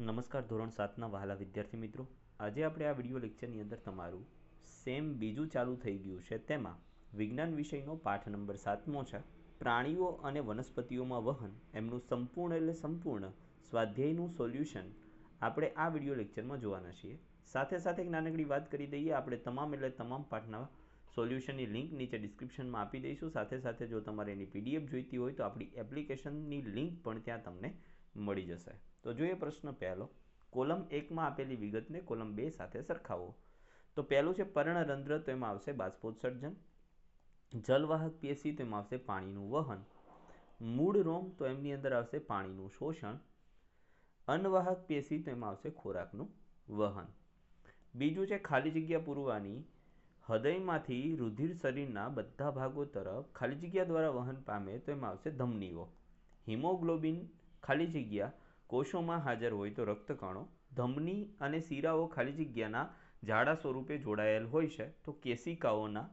નમસ્કાર ધોરણ સાતના વહાલા વિદ્યાર્થી મિત્રો. આજે આપણે આ વીડિયો લેક્ચરની અંદર તમારું સેમ બીજું ચાલુ થઈ ગયું છે તેમાં વિજ્ઞાન વિષયનો પાઠ નંબર સાતમો છે. પ્રાણીઓ અને વનસ્પતિઓમાં વહન, એમનું સંપૂર્ણ એટલે સંપૂર્ણ સ્વાધ્યાયનું સોલ્યુશન આપણે આ વીડિયો લેક્ચરમાં જોવાના છીએ. સાથે સાથે એક નાનકડી વાત કરી દઈએ, આપણે તમામ એટલે તમામ પાઠના સોલ્યુશનની લિંક નીચે ડિસ્ક્રિપ્શનમાં આપી દઈશું. સાથે સાથે જો તમારે એની પીડીએફ જોઈતી હોય તો આપણી એપ્લિકેશનની લિંક પણ ત્યાં તમને મળી જશે. તો જોઈએ પ્રશ્ન પહેલો, કોલમ એકમાં આપેલી વિગતને કોલમ બે સાથે સરખાવો. તો પહેલું છે પર્ણરંધ્ર તો એમાં આવશે બાષ્પોત્સર્જન. જલવાહક પેશી, તો એમાં આવશે પાણીનું વહન. મૂળ રોમ, તો એમની અંદર આવશે પાણીનું શોષણ. અન્નવાહક પેશી, તો એમાં આવશે ખોરાકનું વહન. બીજું છે ખાલી જગ્યા પૂરવાની. હૃદયમાંથી રુધિર શરીરના બધા ભાગો તરફ ખાલી જગ્યા દ્વારા વહન પામે, તો એમાં આવશે ધમનીઓ. હિમોગ્લોબિન ખાલી જગ્યા કોષોમાં હાજર હોય તો રક્તકણો, ધમની અને શીરાઓ ખાલી જગ્યાના જાડા સ્વરૂપે જોડાયેલ હોય છે. તો કેશિકાઓના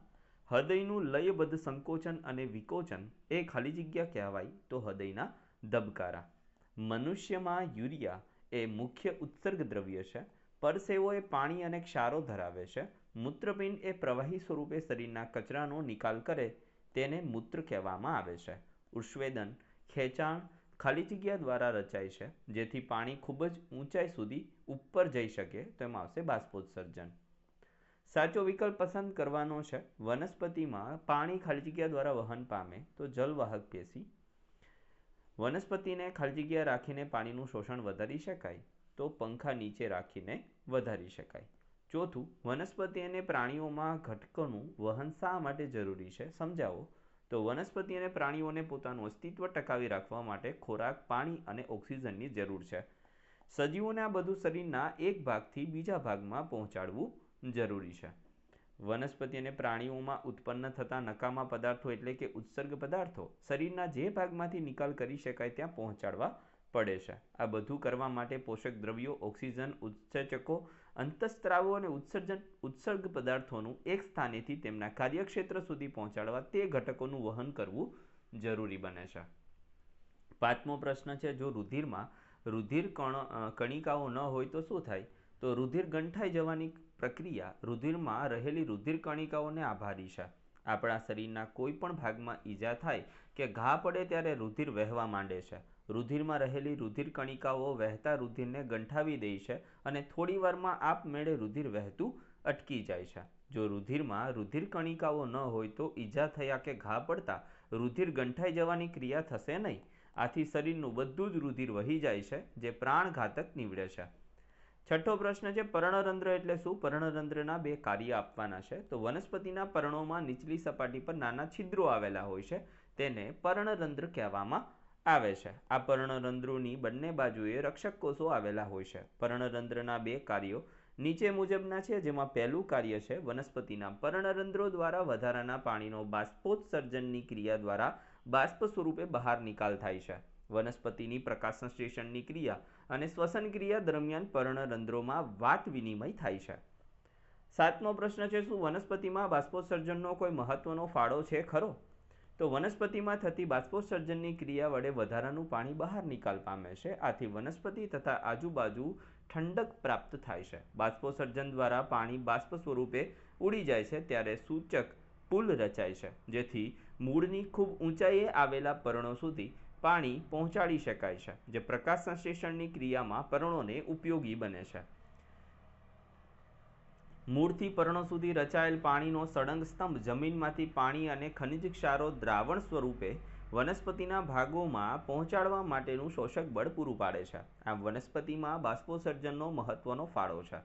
હૃદયનું લયબદ્ધ સંકોચન અને વિકોચન એ ખાલી જગ્યા કહેવાય તો હૃદયના ધબકારા. મનુષ્યમાં યુરિયા એ મુખ્ય ઉત્સર્ગ દ્રવ્ય છે. પરસેવો એ પાણી અને ક્ષારો ધરાવે છે. મૂત્રપિંડ એ પ્રવાહી સ્વરૂપે શરીરના કચરાનો નિકાલ કરે તેને મૂત્ર કહેવામાં આવે છે. ઉષ્વેદન, ખેંચાણ ખાલી જગ્યા દ્વારા રચાય છે, જેથી પાણી ખૂબ જ ઊંચાઈ સુધી ઉપર જઈ શકે, તો એમાં આવશે બાષ્પોત્સર્જન. સાચો વિકલ્પ પસંદ કરવાનો છે, વનસ્પતિમાં પાણી ખાલી જગ્યા દ્વારા વહન પામે, તો જલવાહક પેશી. વનસ્પતિને ખાલી જગ્યા રાખીને પાણીનું શોષણ વધારી શકાય, તો પંખા નીચે રાખીને વધારી શકાય. ચોથું, વનસ્પતિ અને પ્રાણીઓમાં ઘટકોનું વહન શા માટે જરૂરી છે, સમજાવો. તો વનસ્પતિ અને પ્રાણીઓને પોતાનું અસ્તિત્વ ટકાવી રાખવા માટે ખોરાક, પાણી અને ઓક્સિજનની જરૂર છે. સજીવોને આ બધું શરીરના એક ભાગથી બીજા ભાગમાં પહોંચાડવું જરૂરી છે. વનસ્પતિ અને પ્રાણીઓમાં ઉત્પન્ન થતા નકામા પદાર્થો એટલે કે ઉત્સર્ગ પદાર્થો શરીરના જે ભાગમાંથી નિકાલ કરી શકાય ત્યાં પહોંચાડવા પડે છે. આ બધું કરવા માટે પોષક દ્રવ્યો, ઓક્સિજન, ઉત્સેચકો અંતસ્ત્રાવો અને ઉત્સર્જન, ઉત્સર્ગ પદાર્થોનું એક સ્થાનેથી તેમના કાર્યક્ષેત્ર સુધી પહોંચાડવા તે ઘટકોનું વહન કરવું જરૂરી બને છે. પાંચમો પ્રશ્ન છે, જો રુધિરમાં રુધિર કણ કણિકાઓ ન હોય તો શું થાય? તો રુધિર ગંઠાઈ જવાની પ્રક્રિયા રુધિરમાં રહેલી રુધિર કણિકાઓને આભારી છે. આપણા શરીરના કોઈ પણ ભાગમાં ઈજા થાય કે ઘા પડે ત્યારે રુધિર વહેવા માંડે છે. રુધિરમાં રહેલી રુધિર કણિકાઓ વહેતા રુધિરને ગંઠાવી દે છે અને થોડી વારમાં આપમેળે રુધિર વહેતું અટકી જાય છે. જો રુધિરમાં રુધિર કણિકાઓ ન હોય તો ઈજા થયા કે ઘા પડતા રુધિર ગંઠાઈ જવાની ક્રિયા થશે નહીં. આથી શરીરનું બધું જ રુધિર વહી જાય છે, જે પ્રાણઘાતક નીવડે છે. છઠ્ઠો પ્રશ્ન છે પર્ણરંધ્ર એટલે શું? પર્ણરંધ્રના બે કાર્ય આપવાના છે. તો વનસ્પતિના પર્ણોમાં નીચલી સપાટી પર નાના છિદ્રો આવેલા હોય છે. તેને પર્ણરંધ્ર કહેવામાં આવે છે. આ પર્ણરંધ્રોની બંને બાજુએ રક્ષક કોષો આવેલા હોય છે. પર્ણરંધ્રના બે કાર્યો નીચે મુજબના છે, જેમાં પહેલું કાર્ય છે, વનસ્પતિના પર્ણરંધ્રો દ્વારા વધારાના પાણીનો બાષ્પોત્સર્જનની ક્રિયા દ્વારા બાષ્પ સ્વરૂપે બહાર નિકાલ થાય છે. વનસ્પતિની પ્રકાશ સંશ્લેષણની ક્રિયા અને શ્વસન ક્રિયા દરમિયાન પર્ણરંધ્રોમાં વાત વિનિમય થાય છે. સાતમો પ્રશ્ન છે, શું વનસ્પતિમાં બાષ્પોત્સર્જનનો કોઈ મહત્વનો ફાળો છે ખરો? તો વનસ્પતિમાં થતી બાષ્પોત્સર્જનની ક્રિયા વડે વધારાનું પાણી બહાર નિકાલ પામે છે. આથી વનસ્પતિ તથા આજુબાજુ ઠંડક પ્રાપ્ત થાય છે. બાષ્પોત્સર્જન દ્વારા પાણી બાષ્પ સ્વરૂપે ઉડી જાય છે ત્યારે સૂચક પુલ રચાય છે, જેથી મૂળની ખૂબ ઊંચાઈએ આવેલા પર્ણો સુધી પાણી પહોંચાડી શકાય છે, જે પ્રકાશ સંશ્લેષણની ક્રિયામાં પર્ણોને ઉપયોગી બને છે. મૂળથી પર્ણો સુધી રચાયેલ પાણીનો સળંગ સ્તંભ જમીનમાંથી પાણી અને ખનિજ ક્ષારો દ્રાવણ સ્વરૂપે વનસ્પતિના ભાગોમાં પહોંચાડવા માટેનું શોષક બળ પૂરું પાડે છે. આમ વનસ્પતિમાં બાષ્પોસર્જનનો મહત્વનો ફાળો છે.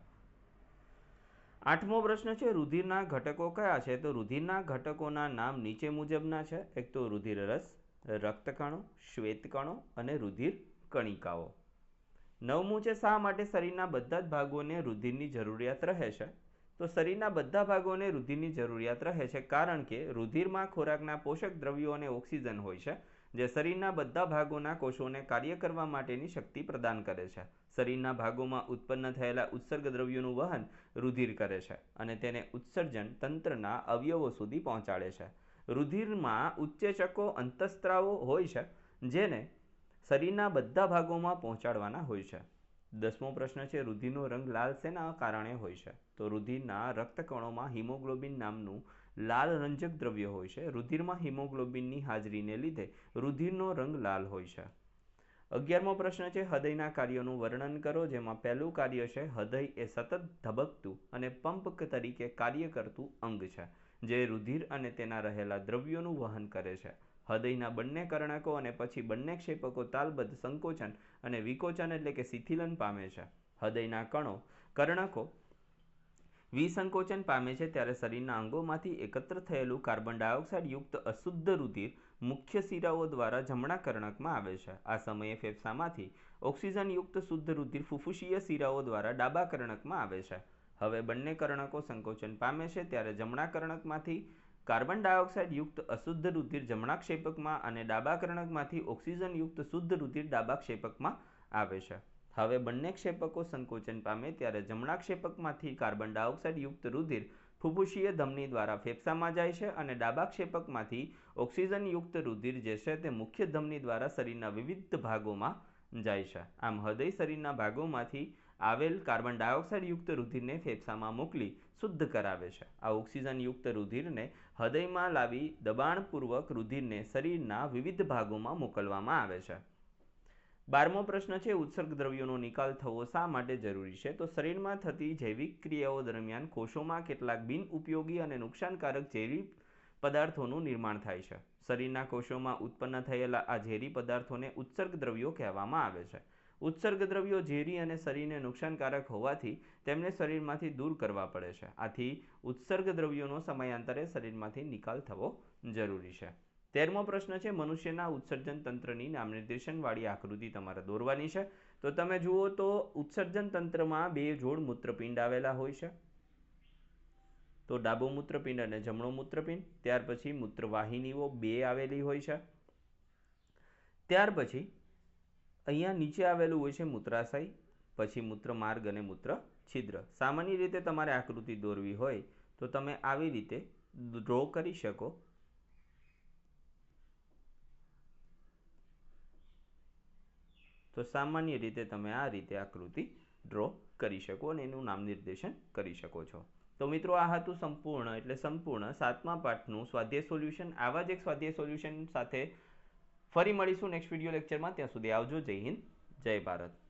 આઠમો પ્રશ્ન છે, રુધિરના ઘટકો કયા છે? તો રુધિરના ઘટકોના નામ નીચે મુજબના છે. એક તો રુધિર રસ, રક્તકણો, શ્વેતકણો અને રુધિર કણિકાઓ. નવમું છે, શા માટે શરીરના બધા જ ભાગોને રુધિરની જરૂરિયાત રહે છે? તો શરીરના બધા ભાગોને રુધિરની જરૂરિયાત રહે છે, કારણ કે રુધિરમાં ખોરાકના પોષક દ્રવ્યો અને ઓક્સિજન હોય છે, જે શરીરના બધા ભાગોના કોષોને કાર્ય કરવા માટેની શક્તિ પ્રદાન કરે છે. શરીરના ભાગોમાં ઉત્પન્ન થયેલા ઉત્સર્ગ દ્રવ્યોનું વહન રુધિર કરે છે અને તેને ઉત્સર્જન તંત્રના અવયવો સુધી પહોંચાડે છે. રુધિરમાં ઉચ્ચેચકો અંતસ્ત્રાવો હોય છે, જેને શરીરના બધા ભાગોમાં પહોંચાડવાના હોય છે. દસમો પ્રશ્ન છે, રુધિરનો રંગ લાલ શેના કારણે હોય છે? તો રુધિરના રક્તકણોમાં હિમોગ્લોબિન નામનું લાલ રંજક દ્રવ્ય હોય છે. રુધિરમાં હિમોગ્લોબિનની હાજરીને લીધે રુધિરનો રંગ લાલ હોય છે. અગિયારમો પ્રશ્ન છે, હૃદયના કાર્યોનું વર્ણન કરો, જેમાં પહેલું કાર્ય છે, હૃદય એ સતત ધબકતું અને પંપ તરીકે કાર્ય કરતું અંગ છે, જે રુધિર અને તેના રહેલા દ્રવ્યોનું વહન કરે છે. હૃદયના બંને કર્ણકો અને પછી બંને ક્ષેપકો તાલબદ્ધ સંકોચન અને વિકોચન એટલે કે શિથિલન પામે છે. હૃદયના કણો કર્ણકો વિસંકોચન પામે છે ત્યારે શરીરના અંગોમાંથી એકત્ર થયેલું કાર્બન ડાયોક્સાઇડ યુક્ત અશુદ્ધ રુધિર મુખ્ય શિરાઓ દ્વારા જમણા કર્ણકમાં આવે છે. આ સમયે ફેફસામાંથી ઓક્સિજનયુક્ત શુદ્ધ રુધિર ફુફુસીય શિરાઓ દ્વારા ડાબા કર્ણકમાં આવે છે. હવે બંને કર્ણકો સંકોચન પામે છે ત્યારે જમણા કર્ણકમાંથી કાર્બન ડાયોક્સાઇડ યુક્ત અશુદ્ધ રુધિર જમણા ક્ષેપકમાં અને ડાબા કર્ણકમાંથી ઓક્સિજનયુક્ત શુદ્ધ રુધિર ડાબા ક્ષેપકમાં આવે છે. હવે બંને ક્ષેપકો સંકોચન પામે ત્યારે જમણા ક્ષેપકમાંથી કાર્બન ડાયોક્સાઇડ યુક્ત રુધિર ફુફુસીય ધમની દ્વારા ફેફસામાં જાય છે અને ડાબા ક્ષેપકમાંથી ઓક્સિજનયુક્ત રુધિર જે છે તે મુખ્ય ધમની દ્વારા શરીરના વિવિધ ભાગોમાં જાય છે. આમ હૃદય શરીરના ભાગોમાંથી આવેલ કાર્બન ડાયોક્સાઇડ યુક્ત રુધિરને ફેફસામાં મોકલી શુદ્ધ કરાવે છે. આ ઓક્સિજનયુક્ત રુધિરને હૃદયમાં લાવી દબાણપૂર્વક રુધિરને શરીરના વિવિધ ભાગોમાં મોકલવામાં આવે છે. બારમો પ્રશ્ન છે, ઉત્સર્ગ દ્રવ્યોનો નિકાલ થવો શા માટે જરૂરી છે? તો શરીરમાં થતી જૈવિક ક્રિયાઓ દરમિયાન કોષોમાં કેટલાક બિન ઉપયોગી અને નુકસાનકારક ઝેરી પદાર્થોનું નિર્માણ થાય છે. શરીરના કોષોમાં ઉત્પન્ન થયેલા આ ઝેરી પદાર્થોને ઉત્સર્ગ દ્રવ્યો કહેવામાં આવે છે. ઉત્સર્ગ દ્રવ્યો ઝેરી અને શરીરને નુકસાનકારક હોવાથી તેમને શરીરમાંથી દૂર કરવા પડે છે. આથી ઉત્સર્ગ દ્રવ્યોનો સમયાંતરે શરીરમાંથી નિકાલ થવો જરૂરી છે. તેરમો પ્રશ્ન છે, મનુષ્યના ઉત્સર્જન તંત્રની નામ નિર્દેશનવાળી આકૃતિ તમારે દોરવાની છે. તો તમે જુઓ તો ઉત્સર્જન તંત્રમાં બે જોડ મૂત્રપિંડ આવેલા હોય છે. તો ડાબો મૂત્રપિંડ અને જમણો મૂત્રપિંડ. ત્યાર પછી મૂત્રવાહિનીઓ બે આવેલી હોય છે. ત્યાર પછી અહીંયા નીચે આવેલું હોય છે મૂત્રાશય, પછી મૂત્રમાર્ગ અને મૂત્ર છિદ્ર. સામાન્ય રીતે તમારે આકૃતિ દોરવી હોય તો તમે આવી રીતે ડ્રો કરી શકો. તો સામાન્ય રીતે તમે આ રીતે આકૃતિ ડ્રો કરી શકો અને એનું નામ નિર્દેશન કરી શકો છો. તો મિત્રો, આ હતું સંપૂર્ણ એટલે સંપૂર્ણ સાતમા પાઠનું સ્વાધ્યાય સોલ્યુશન આવા જ એક સ્વાધ્યાય સોલ્યુશન સાથે ફરી મળીશું નેક્સ્ટ વીડિયો લેક્ચરમાં ત્યાં સુધી આવજો. જય હિન્દ, જય ભારત.